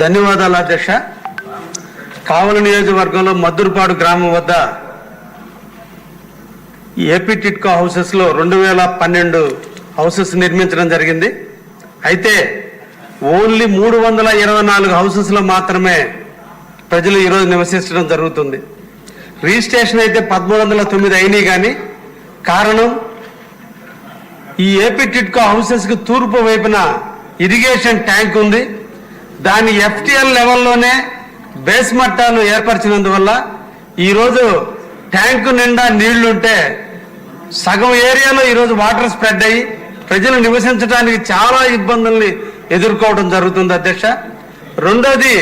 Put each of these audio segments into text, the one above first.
ధన్యవాదాలు అధ్యక్ష. కావలి నియోజకవర్గంలో మద్దురుపాడు గ్రామం వద్ద ఈ ఏపీ టిట్కో హౌసెస్లో రెండు వేల పన్నెండు హౌసెస్ నిర్మించడం జరిగింది. అయితే ఓన్లీ మూడు వందల ఇరవై నాలుగు హౌసెస్లో మాత్రమే ప్రజలు ఈరోజు నివసించడం జరుగుతుంది. రిజిస్ట్రేషన్ అయితే పదమూడు వందల తొమ్మిది అయినాయి కానీ కారణం ఈ ఏపీ టిట్కో హౌసెస్కి తూర్పు వైపున ఇరిగేషన్ ట్యాంక్ ఉంది. దాని ఎఫ్టిఎల్ లెవెల్లోనే బేస్ మట్టాలు ఏర్పరిచినందువల్ల ఈరోజు ట్యాంకు నిండా నీళ్ళుంటే సగం ఏరియాలో ఈరోజు వాటర్ స్ప్రెడ్ అయ్యి ప్రజలు నివసించడానికి చాలా ఇబ్బందుల్ని ఎదుర్కోవడం జరుగుతుంది అధ్యక్ష. రెండోది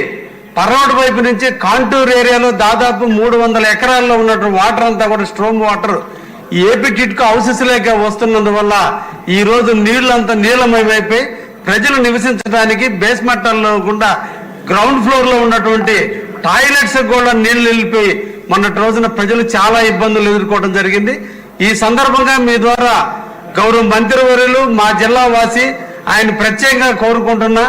పర్నోడు వైపు నుంచి కాంటూర్ ఏరియాలో దాదాపు మూడు వందల ఎకరాల్లో ఉన్నటువంటి వాటర్ అంతా కూడా స్ట్రోమ్ వాటర్ ఏపీ కిట్కు హౌసెస్ లేక వస్తున్నందువల్ల ఈ రోజు నీళ్ళంతా నీలమయమైపోయి ప్రజలు నివసించడానికి బేస్ మట్టాల్లో గుండా గ్రౌండ్ ఫ్లోర్లో ఉన్నటువంటి టాయిలెట్స్ కూడా నీళ్ళు నిలిపి మొన్నటి రోజున ప్రజలు చాలా ఇబ్బందులు ఎదుర్కోవడం జరిగింది. ఈ సందర్భంగా మీ ద్వారా గౌరవ మంత్రివర్యులు మా జిల్లా వాసి ఆయన ప్రత్యేకంగా కోరుకుంటున్నా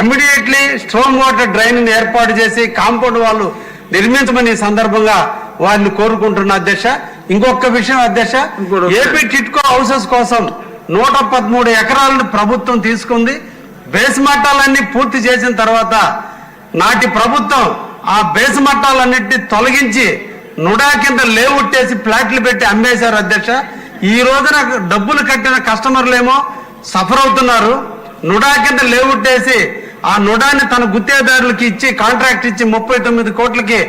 ఇమ్మీడియట్లీ స్ట్రోమ్ వాటర్ డ్రైన్ ఏర్పాటు చేసి కాంపౌండ్ వాళ్ళు నిర్మించమని సందర్భంగా వారిని కోరుకుంటున్న అధ్యక్ష. ఇంకొక విషయం అధ్యక్ష ఏపీ టిట్కో హౌసెస్ కోసం నూట పదమూడు ఎకరాలను ప్రభుత్వం తీసుకుంది. బేస్ మట్టాలన్నీ పూర్తి చేసిన తర్వాత నాటి ప్రభుత్వం ఆ బేస్ మట్టాలన్నింటినీ తొలగించి నుడా కింద లేవుట్టేసి ప్లాట్లు పెట్టి అమ్మేశారు అధ్యక్ష. ఈ రోజున డబ్బులు కట్టిన కస్టమర్లేమో సఫర్ అవుతున్నారు. నుడా కింద లేవుట్టేసి ఆ నుడాని తన గుత్తేదారులకి ఇచ్చి కాంట్రాక్ట్ ఇచ్చి ముప్పై తొమ్మిది కోట్లకి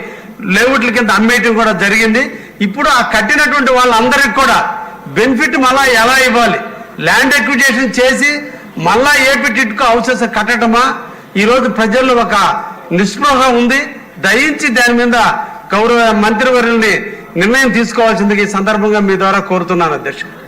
లేవుట్ల కింద అమ్మేయటం కూడా జరిగింది. ఇప్పుడు ఆ కట్టినటువంటి వాళ్ళందరికీ కూడా బెనిఫిట్ మళ్ళా ఎలా ఇవ్వాలి? ల్యాండ్ ఎక్విజేషన్ చేసి మళ్ళా ఏపీ టిట్కో హౌసెస్ కట్టడమా? ఈరోజు ప్రజల్లో ఒక నిస్పృహ ఉంది. దయించి దాని మీద గౌరవ మంత్రివర్యుల్ని నిర్ణయం తీసుకోవాల్సింది ఈ సందర్భంగా మీ ద్వారా కోరుతున్నాను అధ్యక్షుడు.